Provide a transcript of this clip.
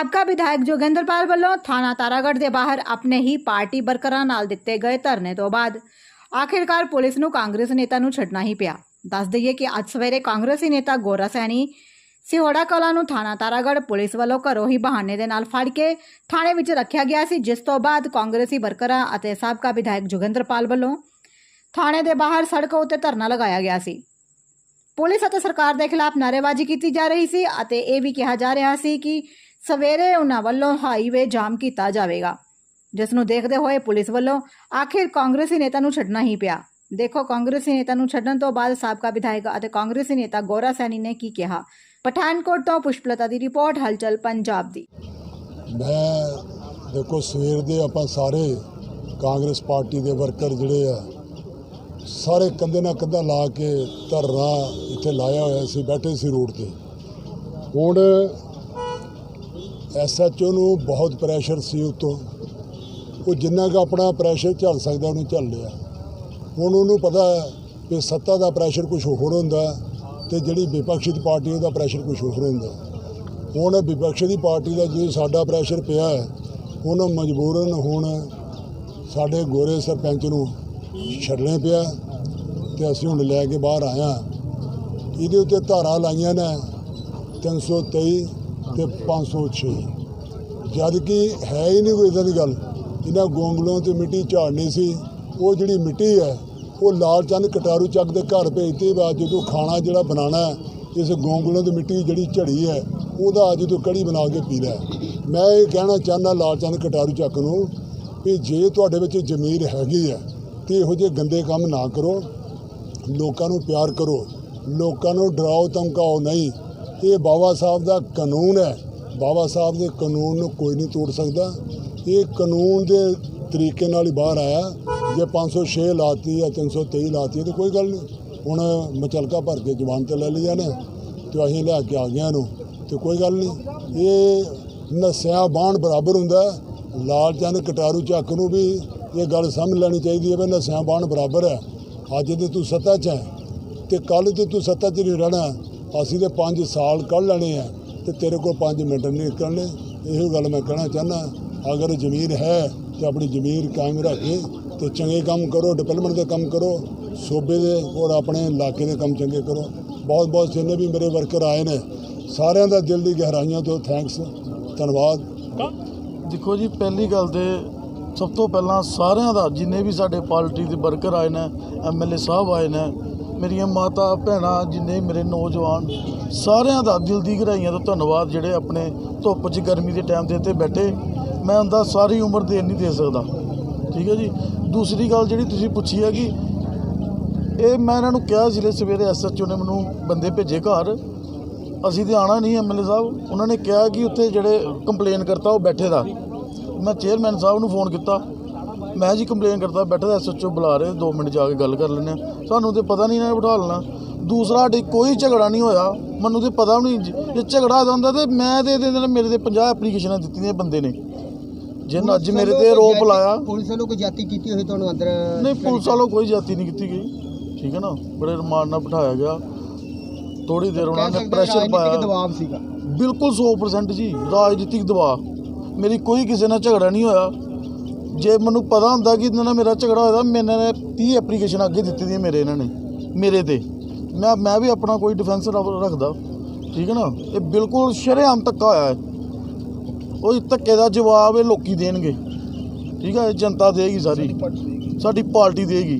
ਸਾਬਕਾ ਵਿਧਾਇਕ ਜੋਗਿੰਦਰ ਪਾਲ ਵੱਲੋਂ ਥਾਣਾ ਤਾਰਾਗੜ੍ਹ ਦੇ ਬਾਹਰ ਆਪਣੇ ਹੀ ਪਾਰਟੀ ਵਰਕਰਾਂ ਨਾਲ ਦਿੱਤੇ ਗਏ ਧਰਨੇ ਤੋਂ ਬਾਅਦ ਆਖਿਰਕਾਰ ਪੁਲਿਸ ਨੂੰ ਕਾਂਗਰਸ ਨੇਤਾ ਨੂੰ ਛੱਡਣਾ ਹੀ ਪਿਆ। ਦੱਸ ਦਈਏ ਕਿ ਅੱਜ ਸਵੇਰੇ ਕਾਂਗਰਸੀ ਨੇਤਾ ਗੋਰਾ ਸੈਣੀ, ਸਿਹੋੜਾ ਕਲਾਂ ਨੂੰ ਥਾਣਾ ਤਾਰਾਗੜ੍ਹ ਪੁਲਿਸ ਵੱਲੋਂ ਘਰੋਂ ਹੀ ਬਹਾਨੇ ਦੇ ਨਾਲ ਫੜ ਕੇ ਥਾਣੇ ਵਿੱਚ ਰੱਖਿਆ ਗਿਆ ਸੀ, ਜਿਸ ਤੋਂ ਬਾਅਦ ਕਾਂਗਰਸੀ ਵਰਕਰਾਂ ਅਤੇ ਸਾਬਕਾ ਵਿਧਾਇਕ ਜੋਗਿੰਦਰਪਾਲ ਵੱਲੋਂ ਥਾਣੇ ਦੇ ਬਾਹਰ ਸੜਕ ਉੱਤੇ ਧਰਨਾ ਲਗਾਇਆ ਗਿਆ ਸੀ। ਪੁਲਿਸ ਅਤੇ ਸਰਕਾਰ ਦੇ ਖਿਲਾਫ ਨਾਅਰੇਬਾਜ਼ੀ ਕੀਤੀ ਜਾ ਰਹੀ ਸੀ ਅਤੇ ਇਹ ਵੀ ਕਿਹਾ ਜਾ ਰਿਹਾ ਸੀ ਕਿ ਸਵੇਰੇ ਉਹਨਾਂ ਵੱਲੋਂ ਹਾਈਵੇ ਜਾਮ ਕੀਤਾ ਜਾਵੇਗਾ। ਜਿਸ ਨੂੰ ਦੇਖਦੇ ਹੋਏ ਪੁਲਿਸ ਵੱਲੋਂ ਆਖਿਰ ਕਾਂਗਰਸੀ ਨੇਤਾ ਨੂੰ ਛੱਡਣਾ ਹੀ ਪਿਆ। ਦੇਖੋ, ਕਾਂਗਰਸੀ ਨੇਤਾ ਨੂੰ ਛੱਡਣ ਤੋਂ ਬਾਅਦ ਸਾਬਕਾ ਵਿਧਾਇਕ ਅਤੇ ਕਾਂਗਰਸੀ ਨੇਤਾ ਗੋਰਾ ਸੈਣੀ ਨੇ ਕੀ ਕਿਹਾ? ਪਠਾਨਕੋਟ ਤੋਂ ਪੁਸ਼ਪਲਤਾ ਦੀ ਰਿਪੋਰਟ, ਹਲਚਲ ਪੰਜਾਬ ਦੀ। ਮੈਂ ਦੇਖੋ, ਸਵੇਰ ਦੇ ਆਪਾਂ ਸਾਰੇ ਕਾਂਗਰਸ ਪਾਰਟੀ ਦੇ ਵਰਕਰ ਜਿਹੜੇ ਆ, ਸਾਰੇ ਕੰਧੇ ਨਾਲ ਕੰਧਾ ਲਾ ਕੇ ਧਰਨਾ ਇੱਥੇ ਲਾਇਆ ਹੋਇਆ ਸੀ, ਬੈਠੇ ਸੀ ਰੋਡ ਤੇ। ਹੁਣ ਐਸਐਚਓ ਨੂੰ ਬਹੁਤ ਪ੍ਰੈਸ਼ਰ ਸੀ ਉਤੋਂ। ਉਹ ਜਿੰਨਾ ਕੁ ਆਪਣਾ ਪ੍ਰੈਸ਼ਰ ਝੱਲ ਸਕਦਾ, ਉਹਨੂੰ ਝੱਲ ਲਿਆ। ਹੁਣ ਉਹਨੂੰ ਪਤਾ ਹੈ ਕਿ ਸੱਤਾ ਦਾ ਪ੍ਰੈਸ਼ਰ ਕੁਝ ਹੋਰ ਹੁੰਦਾ ਤੇ ਜਿਹੜੀ ਵਿਪਕਸ਼ੀ ਦੀ ਪਾਰਟੀ ਉਹਦਾ ਪ੍ਰੈਸ਼ਰ ਕੁਝ ਹੋਰ ਹੁੰਦਾ। ਹੁਣ ਵਿਪਕਸ਼ ਦੀ ਪਾਰਟੀ ਦਾ ਜੇ ਸਾਡਾ ਪ੍ਰੈਸ਼ਰ ਪਿਆ ਹੈ ਉਹਨੂੰ ਮਜਬੂਰਨ ਹੁਣ ਸਾਡੇ ਗੋਰੇ ਸਰਪੰਚ ਨੂੰ ਛੱਡਣੇ ਪਿਆ ਤੇ ਅਸੀਂ ਹੁਣ ਲੈ ਕੇ ਬਾਹਰ ਆਇਆ ਇਹਦੇ ਉੱਤੇ ਧਾਰਾ ਲਾਈਆਂ ਨੇ 323 ਤੇ 506 ਜਦ ਕਿ ਹੈ ਹੀ ਨਹੀਂ ਕੋਈ ਇਦਾਂ ਦੀ ਗੱਲ। ਇਹਨਾਂ ਗੋਂਗਲੋਂ ਤੇ ਮਿੱਟੀ ਝਾੜਨੀ ਸੀ। ਉਹ ਜਿਹੜੀ ਮਿੱਟੀ ਹੈ, ਉਹ ਲਾਲ ਚੰਦ ਕਟਾਰੂ ਚੱਕ ਦੇ ਘਰ ਭੇਜਤੇ ਬਾਅਦ ਜਦੋਂ ਖਾਣਾ ਜਿਹੜਾ ਬਣਾਉਣਾ ਇਸ ਗੋਂਗਲੋਂ ਦੀ ਮਿੱਟੀ ਜਿਹੜੀ ਝੜੀ ਹੈ, ਉਹਦਾ ਅੱਜ ਤੋਂ ਕੜੀ ਬਣਾ ਕੇ ਪੀ ਲੈ। ਮੈਂ ਇਹ ਕਹਿਣਾ ਚਾਹੁੰਦਾ ਲਾਲ ਚੰਦ ਕਟਾਰੂ ਚੱਕ ਨੂੰ ਵੀ ਜੇ ਤੁਹਾਡੇ ਵਿੱਚ ਜ਼ਮੀਰ ਹੈਗੀ ਹੈ, ਤੇ ਇਹੋ ਜਿਹੇ ਗੰਦੇ ਕੰਮ ਨਾ ਕਰੋ। ਲੋਕਾਂ ਨੂੰ ਪਿਆਰ ਕਰੋ। ਲੋਕਾਂ ਨੂੰ ਡਰਾਓ, ਧਮਕਾਓ ਨਹੀਂ। ਇਹ ਬਾਬਾ ਸਾਹਿਬ ਦਾ ਕਾਨੂੰਨ ਹੈ। ਬਾਬਾ ਸਾਹਿਬ ਦੇ ਕਾਨੂੰਨ ਨੂੰ ਕੋਈ ਨਹੀਂ ਤੋੜ ਸਕਦਾ। ਇਹ ਕਾਨੂੰਨ ਦੇ ਤਰੀਕੇ ਨਾਲ ਹੀ ਬਾਹਰ ਆਇਆ। ਜੇ 506 ਲਾਤੀ ਜਾਂ 323 ਲਾਤੀ ਤਾਂ ਕੋਈ ਗੱਲ ਨਹੀਂ। ਹੁਣ ਮਚਲਕਾ ਭਰ ਕੇ ਜਵਾਨ ਤੇ ਲੈ ਲਿਆ ਨੇ ਤੇ ਅਸੀਂ ਲੈ ਕੇ ਆ ਗਿਆ ਨੂੰ ਤੇ ਕੋਈ ਗੱਲ ਨਹੀਂ। ਇਹ ਨਸਿਆ ਬਾਣ ਬਰਾਬਰ ਹੁੰਦਾ ਲਾਲ ਚੰਦ ਕਟਾਰੂ ਚੱਕ ਨੂੰ ਵੀ ਇਹ ਗੱਲ ਸਮਝ ਲੈਣੀ ਚਾਹੀਦੀ ਹੈ ਵੀ ਨਸਿਆ ਬਾਣ ਬਰਾਬਰ ਹੈ। ਅੱਜ ਤੇ ਤੂੰ ਸੱਤਾ 'ਚ ਹੈ। ਤੇ ਕੱਲ ਤੇ ਤੂੰ ਸੱਤਾ 'ਚ ਨਹੀਂ ਰਹਿਣਾ। ਅਸੀਂ ਤੇ 5 ਸਾਲ ਕੱਢ ਲੈਣੇ ਆ ਤੇ ਤੇਰੇ ਕੋਲ 5 ਮਿੰਟ ਨਹੀਂ ਨਿਕਲਣੇ। ਇਹੋ ਗੱਲ ਮੈਂ ਕਹਿਣਾ ਚਾਹੁੰਦਾ ਅਗਰ ਜ਼ਮੀਰ ਹੈ ਤੇ ਆਪਣੀ ਜ਼ਮੀਰ ਕਾਇਮ ਰੱਖ ਕੇ ਤੇ ਚੰਗੇ ਕੰਮ ਕਰੋ ਡਿਵੈਲਪਮੈਂਟ ਦੇ ਕੰਮ ਕਰੋ, ਸੂਬੇ ਦੇ ਔਰ ਆਪਣੇ ਇਲਾਕੇ ਦੇ ਕੰਮ ਚੰਗੇ ਕਰੋ। ਬਹੁਤ ਬਹੁਤ ਜਿੰਨੇ ਵੀ ਮੇਰੇ ਵਰਕਰ ਆਏ ਨੇ, ਸਾਰਿਆਂ ਦਾ ਦਿਲ ਦੀ ਗਹਿਰਾਈਆਂ ਤੋਂ ਥੈਂਕਸ ਧੰਨਵਾਦ। ਦੇਖੋ ਜੀ, ਪਹਿਲੀ ਗੱਲ ਤੇ ਸਭ ਤੋਂ ਪਹਿਲਾਂ ਸਾਰਿਆਂ ਦਾ, ਜਿੰਨੇ ਵੀ ਸਾਡੇ ਪਾਰਟੀ ਦੇ ਵਰਕਰ ਆਏ ਨੇ ਐਮਐਲਏ ਸਾਹਿਬ ਆਏ ਨੇ ਮੇਰੀਆਂ ਮਾਤਾ ਭੈਣਾਂ ਜਿੰਨੇ ਮੇਰੇ ਨੌਜਵਾਨ, ਸਾਰਿਆਂ ਦਾ ਦਿਲ ਦੀ ਗਹਿਰਾਈਆਂ ਤੋਂ ਧੰਨਵਾਦ ਜਿਹੜੇ ਆਪਣੇ ਧੁੱਪ 'ਚ ਗਰਮੀ ਦੇ ਟਾਈਮ ਦੇ ਉੱਤੇ ਬੈਠੇ। ਮੈਂ ਉਹਦਾ ਸਾਰੀ ਉਮਰ ਦੇ ਨਹੀਂ ਦੇ ਸਕਦਾ। ਠੀਕ ਹੈ ਜੀ? ਦੂਸਰੀ ਗੱਲ ਜਿਹੜੀ ਤੁਸੀਂ ਪੁੱਛੀ ਹੈ ਕਿ ਇਹ ਮੈਂ ਇਹਨਾਂ ਨੂੰ ਕਿਹਾ ਜ਼ਿਲ੍ਹੇ ਸਵੇਰੇ ਐਸਐਚਓ ਨੇ ਮੈਨੂੰ ਬੰਦੇ ਭੇਜੇ ਘਰ। ਅਸੀਂ ਤੇ ਆਣਾ ਨਹੀਂ ਐਮਐਲਏ ਸਾਹਿਬ। ਉਹਨਾਂ ਨੇ ਕਿਹਾ ਕਿ ਉੱਥੇ ਜਿਹੜੇ ਕੰਪਲੇਨ ਕਰਤਾ ਉਹ ਬੈਠੇ ਦਾ। ਮੈਂ ਚੇਅਰਮੈਨ ਸਾਹਿਬ ਨੂੰ ਫੋਨ ਕੀਤਾ। ਮੈਂ ਜੀ ਕੰਪਲੇਨ ਕਰਤਾ ਬੈਠੇ ਦਾ ਐਸਐਚਓ ਬੁਲਾ ਰਹੇ 2 ਮਿੰਟ ਜਾ ਕੇ ਗੱਲ ਕਰ ਹਾਂ। ਸਾਨੂੰ ਤੇ ਪਤਾ ਨਹੀਂ ਇਹਨਾਂ ਨੇ ਬਿਠਾ ਲੈਣਾ। ਦੂਸਰਾ ਸਾਡੇ ਕੋਈ ਝਗੜਾ ਨਹੀਂ ਹੋਇਆ। ਮੈਨੂੰ ਤੇ ਪਤਾ ਵੀ ਨਹੀਂ ਜੇ- ਝਗੜਾ ਹੁੰਦਾ ਤੇ ਮੈਂ ਤੇ ਇਹਦੇ ਨਾਲ ਮੇਰੇ ਤੇ 50 ਐਪਲੀਕੇਸ਼ਨਾਂ ਦਿੱਤੀਆਂ ਬੰਦੇ ਨੇ। ਜਿਨ ਅੱਜ ਮੇਰੇ ਤੇ ਰੋਪ ਲਾਇਆ ਪੁਲਿਸ ਵੱਲੋਂ ਕੋਈ ਜਾਤੀ ਕੀਤੀ ਹੋਈ ਤੁਹਾਨੂੰ ਅੰਦਰ ਨਹੀਂ ਪੁਲਿਸ ਵਾਲੋਂ ਕੋਈ ਜਾਤੀ ਨਹੀਂ ਕੀਤੀ ਗਈ। ਠੀਕ ਹੈ ਨਾ? ਬੜੇ ਰਮਾਨ ਨਾਲ ਬਿਠਾਇਆ ਗਿਆ। ਥੋੜੀ ਦੇਰ ਉਹਨਾਂ ਨੇ ਪ੍ਰੈਸ਼ਰ ਪਾਇਆ। ਦਬਾਅ ਸੀਗਾ। ਬਿਲਕੁਲ 100% ਜੀ ਰਾਜਨੀਤਿਕ ਦਬਾਅ। ਮੇਰੀ ਕੋਈ ਕਿਸੇ ਨਾਲ ਝਗੜਾ ਨਹੀਂ ਹੋਇਆ। ਜੇ ਮੈਨੂੰ ਪਤਾ ਹੁੰਦਾ ਕਿ ਇਹਨਾਂ ਨਾਲ ਮੇਰਾ ਝਗੜਾ ਹੋਇਆ ਤਾਂ ਮੈਨਾਂ ਨੇ 30 ਐਪਲੀਕੇਸ਼ਨ ਅੱਗੇ ਦਿੱਤੀ ਦੀਆਂ ਮੇਰੇ ਇਹਨਾਂ ਨੇ ਮੇਰੇ ਤੇ। ਮੈਂ ਮੈਂ ਵੀ ਆਪਣਾ ਕੋਈ ਡਿਫੈਂਸ ਰੱਖਦਾ ਠੀਕ ਹੈ ਨਾ? ਇਹ ਬਿਲਕੁਲ ਸ਼ਰੇਆਮ ਧੱਕਾ ਹੋਇਆ ਹੈ ਉਹ ਧੱਕੇ ਦਾ ਜਵਾਬ ਇਹ ਲੋਕੀ ਦੇਣਗੇ। ਠੀਕ ਹੈ ਜਨਤਾ ਦੇਗੀ ਸਾਰੀ। ਸਾਡੀ ਪਾਰਟੀ ਦੇਗੀ